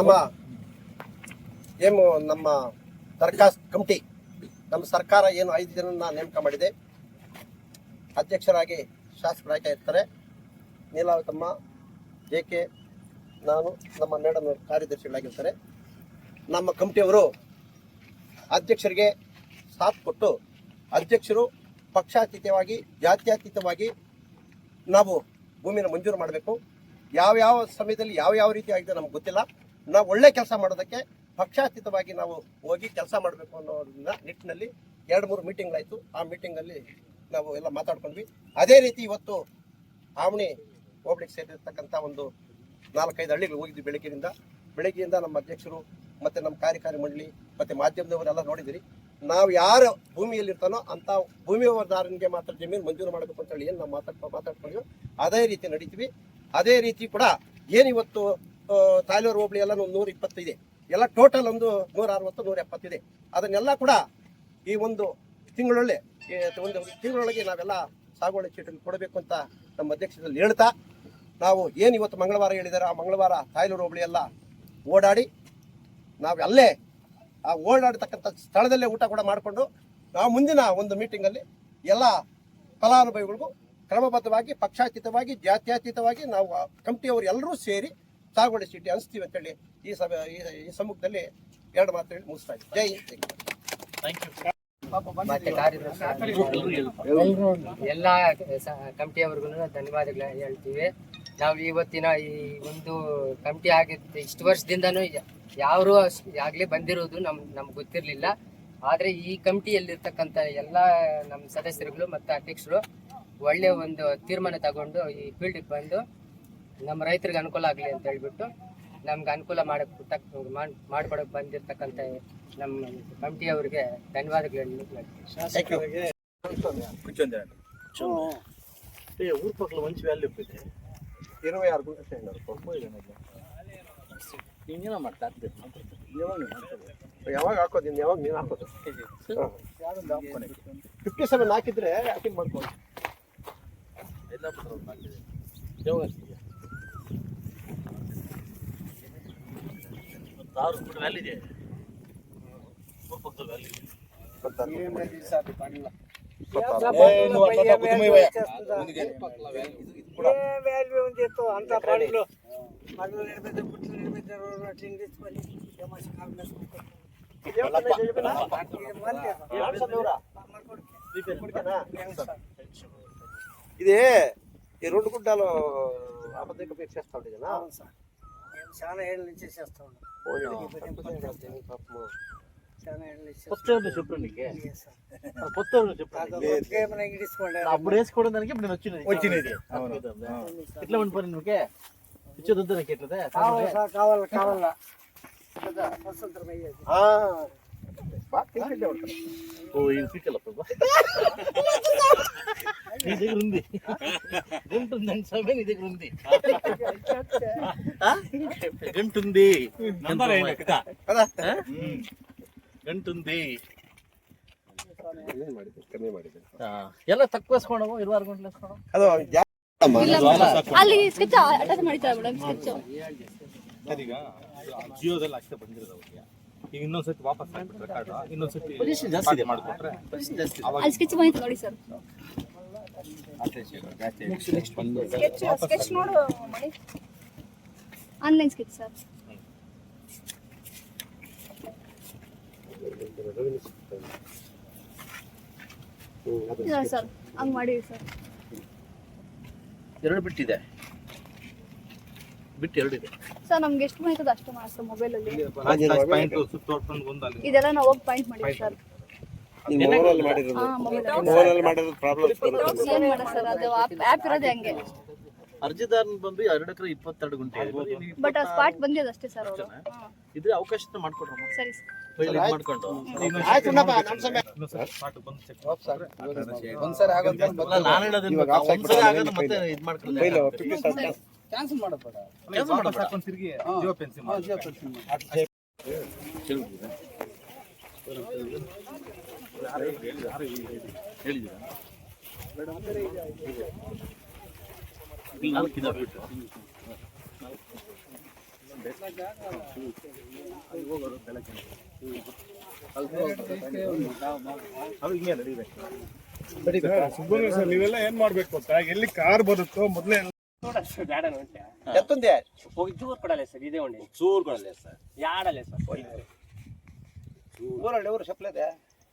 ನಮ್ಮ ಏನು ನಮ್ಮ ದರ್ಖಾಸ್ತ್ ಕಮಿಟಿ, ನಮ್ಮ ಸರ್ಕಾರ ಏನು ಐದು ಜನನ ನೇಮಕ ಮಾಡಿದೆ. ಅಧ್ಯಕ್ಷರಾಗಿ ಶಾಸಕರು ಆಯ್ಕೆ ಇರ್ತಾರೆ. ನೀಲಾವತಮ್ಮ, ಜೆ ಕೆ, ನಾನು, ನಮ್ಮ ಮೇಡಮ್ ಕಾರ್ಯದರ್ಶಿಗಳಾಗಿರ್ತಾರೆ. ನಮ್ಮ ಕಮಿಟಿಯವರು ಅಧ್ಯಕ್ಷರಿಗೆ ಸಾಥ್ ಕೊಟ್ಟು, ಅಧ್ಯಕ್ಷರು ಪಕ್ಷಾತೀತವಾಗಿ, ಜಾತ್ಯತೀತವಾಗಿ ನಾವು ಭೂಮಿನ ಮಂಜೂರು ಮಾಡಬೇಕು. ಯಾವ ಯಾವ ಸಮಯದಲ್ಲಿ ಯಾವ ಯಾವ ರೀತಿ ಆಗಿದೆ ನಮ್ಗೆ ಗೊತ್ತಿಲ್ಲ. ನಾವು ಒಳ್ಳೆ ಕೆಲಸ ಮಾಡೋದಕ್ಕೆ ಪಕ್ಷಾತೀತವಾಗಿ ನಾವು ಹೋಗಿ ಕೆಲಸ ಮಾಡಬೇಕು ಅನ್ನೋದನ್ನ ನಿಟ್ಟಿನಲ್ಲಿ ಎರಡು ಮೂರು ಮೀಟಿಂಗ್ಗಳಾಯಿತು. ಆ ಮೀಟಿಂಗಲ್ಲಿ ನಾವು ಎಲ್ಲ ಮಾತಾಡ್ಕೊಂಡ್ವಿ. ಅದೇ ರೀತಿ ಇವತ್ತು ಆವಣಿ ಹೋಬಳಿಗೆ ಸೇರಿರ್ತಕ್ಕಂಥ ಒಂದು ನಾಲ್ಕೈದು ಹಳ್ಳಿಗಳು ಹೋಗಿದ್ವಿ ಬೆಳಗ್ಗೆಯಿಂದ. ಬೆಳಗ್ಗೆಯಿಂದ ನಮ್ಮ ಅಧ್ಯಕ್ಷರು ಮತ್ತು ನಮ್ಮ ಕಾರ್ಯಕಾರಿ ಮಂಡಳಿ ಮತ್ತು ಮಾಧ್ಯಮದವರೆಲ್ಲ ನೋಡಿದಿರಿ ನಾವು ಯಾರು ಭೂಮಿಯಲ್ಲಿ ಇರ್ತಾನೋ ಅಂತ ಭೂಮಿಯವರದಾರನಿಗೆ ಮಾತ್ರ ಜಮೀನು ಮಂಜೂರು ಮಾಡಬೇಕು ಅಂತೇಳಿ ಏನು ನಾವು ಮಾತಾಡ್ಕೊ ಮಾತಾಡ್ಕೊಂಡ್ವಿ, ಅದೇ ರೀತಿ ನಡೀತೀವಿ. ಅದೇ ರೀತಿ ಕೂಡ ಏನಿವತ್ತು ತಾಯ್ಲೂರು ಹೋಬಳಿ ಎಲ್ಲ ಒಂದು ನೂರ ಇಪ್ಪತ್ತಿದೆ. ಎಲ್ಲ ಟೋಟಲ್ ಒಂದು ನೂರ ಅರವತ್ತು, ನೂರ ಎಪ್ಪತ್ತಿದೆ. ಅದನ್ನೆಲ್ಲ ಕೂಡ ಈ ಒಂದು ತಿಂಗಳೊಳ್ಳೆ ಒಂದು ತಿಂಗಳೊಳಗೆ ನಾವೆಲ್ಲ ಸಾಗುವಳಿ ಚೀಟಿಗೆ ಕೊಡಬೇಕು ಅಂತ ನಮ್ಮ ಅಧ್ಯಕ್ಷರಲ್ಲಿ ಹೇಳ್ತಾ, ನಾವು ಏನು ಇವತ್ತು ಮಂಗಳವಾರ ಹೇಳಿದಾರೆ, ಆ ಮಂಗಳವಾರ ತಾಯ್ಲೂರು ಹೋಬಳಿ ಎಲ್ಲ ಓಡಾಡಿ ನಾವು ಅಲ್ಲೇ ಆ ಓಡಾಡತಕ್ಕಂಥ ಸ್ಥಳದಲ್ಲೇ ಊಟ ಕೂಡ ಮಾಡಿಕೊಂಡು, ನಾವು ಮುಂದಿನ ಒಂದು ಮೀಟಿಂಗಲ್ಲಿ ಎಲ್ಲ ಫಲಾನುಭವಿಗಳಿಗೂ ಕ್ರಮಬದ್ಧವಾಗಿ, ಪಕ್ಷಾತೀತವಾಗಿ, ಜಾತ್ಯತೀತವಾಗಿ ನಾವು ಕಮಿಟಿಯವರು ಎಲ್ಲರೂ ಸೇರಿ ಸಾಗುವಳಿ ಚೀಟಿ ಹಂಚ್ತೀವಿ ಅಂತೇಳಿ ಈ ಸಭೆ ಈ- ಸಮ್ಮುಖದಲ್ಲಿ ಎರಡು ಮಾತು ಹೇಳಿ ಮುಗಿಸ್ತಾ ಇದ್ದೀನಿ. ಜೈ ಹಿಂದ್. ಮತ್ತೆ ಕಾರ್ಯದರ್ಶಿ ಎಲ್ಲ ಕಮಿಟಿಯವರಿಗೂ ಧನ್ಯವಾದಗಳು ಹೇಳ್ತೀವಿ. ನಾವು ಇವತ್ತಿನ ಈ ಒಂದು ಕಮಿಟಿ ಆಗಿದ್ದ ಇಷ್ಟು ವರ್ಷದಿಂದನೂ ಯಾರು ಆಗ್ಲಿ ಬಂದಿರೋದು ನಮ್ ನಮ್ಗೆ ಗೊತ್ತಿರಲಿಲ್ಲ. ಆದ್ರೆ ಈ ಕಮಿಟಿಯಲ್ಲಿರ್ತಕ್ಕಂಥ ಎಲ್ಲ ನಮ್ಮ ಸದಸ್ಯರುಗಳು ಮತ್ತು ಅಧ್ಯಕ್ಷರು ಒಳ್ಳೆ ಒಂದು ತೀರ್ಮಾನ ತಗೊಂಡು ಈ ಫೀಲ್ಡಿಗೆ ಬಂದು ನಮ್ಮ ರೈತರಿಗೆ ಅನುಕೂಲ ಆಗಲಿ ಅಂತ ಹೇಳ್ಬಿಟ್ಟು ನಮ್ಗೆ ಅನುಕೂಲ ಮಾಡಕ್ಕೆ ತಕ್ಕ ಮಾಡ್ಕೊಡಕ್ಕೆ ಬಂದಿರತಕ್ಕಂಥ ನಮ್ಮ ಕಮಿಟಿಯವರಿಗೆ ಧನ್ಯವಾದಗಳನ್ನು ಶಾಸಕರಿಗೆ ಊರ ಪಕ್ಕಲ ಮಂಚಿ ವ್ಯಾಲ್ಯೂ ಇದೆ ಇರುವ ಆರು ಗುಂಟೆ ಸೆಂಡ್ ಹಿಂಗೇನ ಮಾಡ್ತಾ ಇರ್ಬೇಕು ಯಾವಾಗ ಯಾವಾಗ ಹಾಕೋದು ಇನ್ನು ಯಾವಾಗ ನೀನು ಹಾಕೋದು? ಫಿಫ್ಟಿ ಸೆವೆನ್ ಹಾಕಿದ್ರೆ ಹಾಕಿ ಮಾಡ್ಕೊಂಡು ಇಲ್ಲ ಯಾವಾಗ ಆರು ಫುಟ್ ವ್ಯಾಲಿ ಇದೆ ಊರು ಪಕ್ಕದ ವ್ಯಾಲಿ ಇದೆ అంత పండ్లు పండ్లు నిలబెట్టే పుట్లు నిలబెట్టారు అట్లా తీసుకొని ఏమాసి కాలం వేసుకుంటారు ఇది ఈ రెండు గుడ్డలు అబద్ధంగా పేరు చేస్తా ఉండేది కదా అవును సార్ మేము చాలా ఏళ్ళ నుంచి చేస్తా. ఉన్నాం. అప్పుడు వేసుకోవడం దానికి ఇప్పుడు నేను వచ్చినది. వచ్చినది ఎట్లా ఉండిపోయి నువ్వుకే ఇచ్చేది వద్దు నాకు ఎట్లదే కావాలా కావాలా? ఓ గంటుంది గంటుంది ಎಲ್ಲ ತಕ್ಕೋಸ್ಕೊಂಡು ಇರುವಾರು ಅಲ್ಲಿ ಸ್ಕೆಚ್ ಅಟ್ಯಾಚ್ ಮಾಡಿದ್ದಾರೆ ಮೇಡಮ್ ಸ್ಕೆಚ್ ಜಿಯೋದಲ್ಲಿ ಅಷ್ಟೇ ಬಂದಿರೋದು ಈಗ ಇನ್ನೊಂದ್ಸತಿ ವಾಪಸ್ ಇನ್ನೊಂದ್ಸತಿ ಜಾಸ್ತಿ ಮಾಡ್ಕೊಟ್ರೆ ಸ್ಕೆಚ್ ಮಾಡಿ ನೋಡಿ ಸರ್ ಆನ್ಲೈನ್ ಸ್ಕೆಚ್ ಸರ್ ಇಲ್ಲ ಸರ್ ಹಂಗ್ ಮಾಡಿ ಸರ್ ಎರಡು ಬಿಟ್ಟಿದೆ. ಬಿಟ್ಟು ಇದೆ. ಸರ್ ನಮ್ಗೆ ಎಷ್ಟು ಬಂದಿತ್ತು ಅಷ್ಟು ಮಾಡಿ ಸರ್ ಮೊಬೈಲಲ್ಲಿ ಇದೆಲ್ಲ ನಾವು ಹೋಗಿ ಪಾಯಿಂಟ್ ಮಾಡಿ. ಸರ್ ಮೊಬೈಲಲ್ಲಿ ಮಾಡಿರೋದು. ಮೊಬೈಲಲ್ಲಿ ಮಾಡಿರೋದು ಪ್ರಾಬ್ಲಮ್ ಏನ್ ಮಾಡ ಸರ್ ಅದು ಆಪ್ ಇರೋದೇ ಹಂಗೆ. ಅರ್ಜಿದಾರನ್ ಬಂದು ಎರಡು ಎಕರೆ ಇಪ್ಪತ್ತೆರಡು ಗುಂಟೆ. ಬಟ್ ಆ ಸ್ಪಾಟ್ ಬಂದಿದೆ ಅಷ್ಟೇ ಸರ್ ಅವರು. ಇದ್ರೆ ಅವಕಾಶ ಮಾಡ್ಕೊಡ್ರಮ್ಮ ಸರಿ ಸರ್. ಮಾಡ್ಕೊಂಡು. ನಾನ್ ಒಂದ್ಸಲ ಆಗೋದು ಮತ್ತೆ ಇದು ಮಾಡ್ಕೊಳ್ಳಿ. ಕ್ಯಾನ್ಸಲ್ ಮಾಡಬೇಡ. ಮಾಡ್ಬೇಡ. ತಿರುಗಿ ಜಿಯೋ ಪೆನ್ಸಿಲ್ ಸುಬ್ಬಣ್ಣ ಸರ್ ನೀವೆಲ್ಲ ಏನ್ ಮಾಡ್ಬೇಕು ಗೊತ್ತಾ? ಎಲ್ಲಿ ಕಾರ್ ಬರುತ್ತೋ ಮೊದ್ಲೇ ಎತ್ತೊಂದೇ? ಹೋಗಿ ಚೂರ್ ಕೊಡಲ್ಲ ಸರ್ ಇದೇ ಒಂಡಿ ಚೂರ್ ಕೊಡಲ್ಲ ಸರ್. ಯಾಡಲ್ಲ ಸರ್? ಊರಲ್ಲಿ ಊರು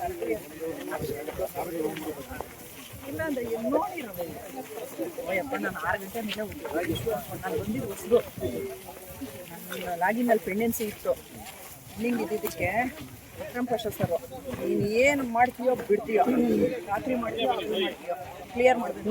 ಆಯಲ್ ಹೇಳ್ದು ಅಟ್ಲ ಶೇ ಇಲ್ಲ ಅಂತೆ ಅದ ನಿಂತ್ಕೊಂಡು ಸಾಕು. ಲಾಗಿನ್ ಲಾಗಿನಲ್ಲಿ ಪೆಂಡೆನ್ಸಿ ಇತ್ತು. ಹಿಂಗೆ ಇದ್ದಿದ್ದಕ್ಕೆ ವಿಕ್ರಮ್ ಸರ್ ನೀನು ಏನು ಮಾಡ್ತೀಯೋ ಬಿಡ್ತೀಯೋ. ರಾತ್ರಿ ಮಾಡ್ತೀಯೋ ಮಾಡ್ತೀಯೋ. ಕ್ಲಿಯರ್ ಮಾಡಬೇಕು.